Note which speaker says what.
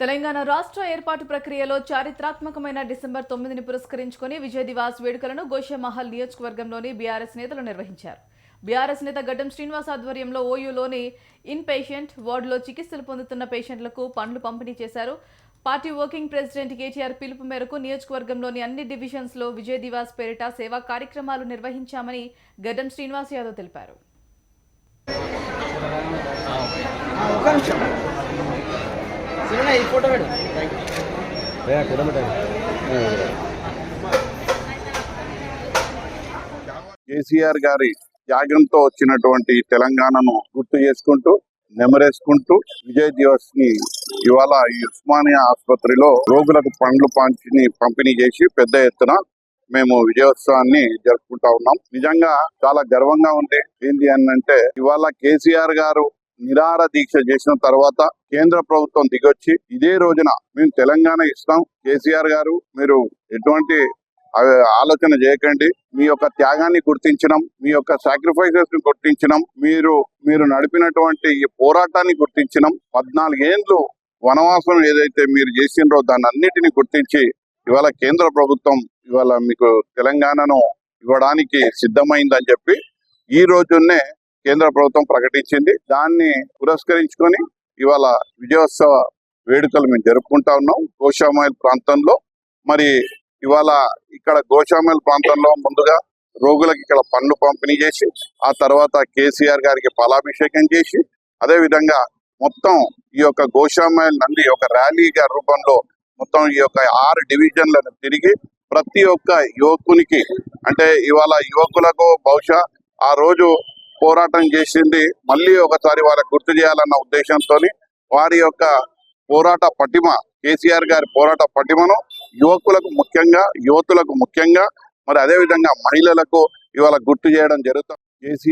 Speaker 1: తెలంగాణ రాష్ట్ర ఏర్పాటు ప్రక్రియలో చారిత్రాత్మకమైన డిసెంబర్ తొమ్మిదిని పురస్కరించుకుని విజయ దివాస్ వేడుకలను గోషేమహల్ నియోజకవర్గంలోని బీఆర్ఎస్ నేతలు నిర్వహించారు. బీఆర్ఎస్ నేత గడ్డం శ్రీనివాస్ ఆధ్వర్యంలో ఓయూలోని ఇన్ పేషెంట్ వార్డులో చికిత్సలు పొందుతున్న పేషెంట్లకు పండ్లు పంపిణీ చేశారు. పార్టీ వర్కింగ్ ప్రెసిడెంట్ కేటీఆర్ పిలుపు మేరకు నియోజకవర్గంలోని అన్ని డివిజన్స్లో విజయ్ దివాస్ పేరిట సేవా కార్యక్రమాలు నిర్వహించామని గడ్డం శ్రీనివాస్ యాదవ్ తెలిపారు
Speaker 2: ఒక్క నిమిషం సినిమా ఈ ఫోటో
Speaker 3: కేసీఆర్ గారి త్యాగంతో వచ్చినటువంటి తెలంగాణను గుర్తు చేసుకుంటూ నెమరేసుకుంటూ విజయ్ దివస్ని ఇవాళ ఈ ఉస్మానియా ఆసుపత్రిలో రోగులకు పండ్లు పంచిని పంపిణీ చేసి పెద్ద ఎత్తున మేము విజయోత్సవాన్ని జరుపుకుంటా ఉన్నాం. నిజంగా చాలా గర్వంగా ఉంది. ఏంటి అని అంటే ఇవాళ కేసీఆర్ గారు నిరాహార దీక్ష చేసిన తర్వాత కేంద్ర ప్రభుత్వం దిగొచ్చి ఇదే రోజున మేము తెలంగాణ ఇస్తాం. కేసీఆర్ గారు మీరు ఎటువంటి ఆలోచన చేయకండి. మీ యొక్క త్యాగాన్ని గుర్తించడం మీ యొక్క సాక్రిఫైసెస్ని గుర్తించడం మీరు మీరు నడిపినటువంటి ఈ పోరాటాన్ని గుర్తించడం పద్నాలుగేండ్లు వనవాసం ఏదైతే మీరు చేసినారో దాన్ని అన్నిటిని గుర్తించి ఇవాళ కేంద్ర ప్రభుత్వం ఇవాళ మీకు తెలంగాణను ఇవ్వడానికి సిద్ధమైందని చెప్పి ఈ రోజునే కేంద్ర ప్రభుత్వం ప్రకటించింది. దాన్ని పురస్కరించుకొని ఇవాళ విజయోత్సవ వేడుకలు మేము జరుపుకుంటా ఉన్నాం. గోషామాయిల్ ప్రాంతంలో. మరి ఇవాళ ఇక్కడ గోషామాయిల్ ప్రాంతంలో ముందుగా రోగులకు ఇక్కడ పండ్లు పంపిణీ చేసి ఆ తర్వాత కేసీఆర్ గారికి పాలాభిషేకం చేసి అదే విధంగా మొత్తం ఈ యొక్క గోషామాయిల్ నుండి ఒక ర్యాలీగా రూపంలో మొత్తం ఈ యొక్క ఆరు డివిజన్లను తిరిగి ప్రతి ఒక్క యువకునికి అంటే ఇవాళ యువకులకు బహుశా ఆ రోజు పోరాటం చేసింది. మళ్ళీ ఒకసారి వాళ్ళకి గుర్తు చేయాలన్న ఉద్దేశంతో వారి యొక్క పోరాట పటిమ కేసీఆర్ గారి పోరాట పటిమను యువకులకు ముఖ్యంగా యువతులకు ముఖ్యంగా మరి అదే విధంగా మహిళలకు ఇవాళ గుర్తు చేయడం జరుగుతుంది. కేసీఆర్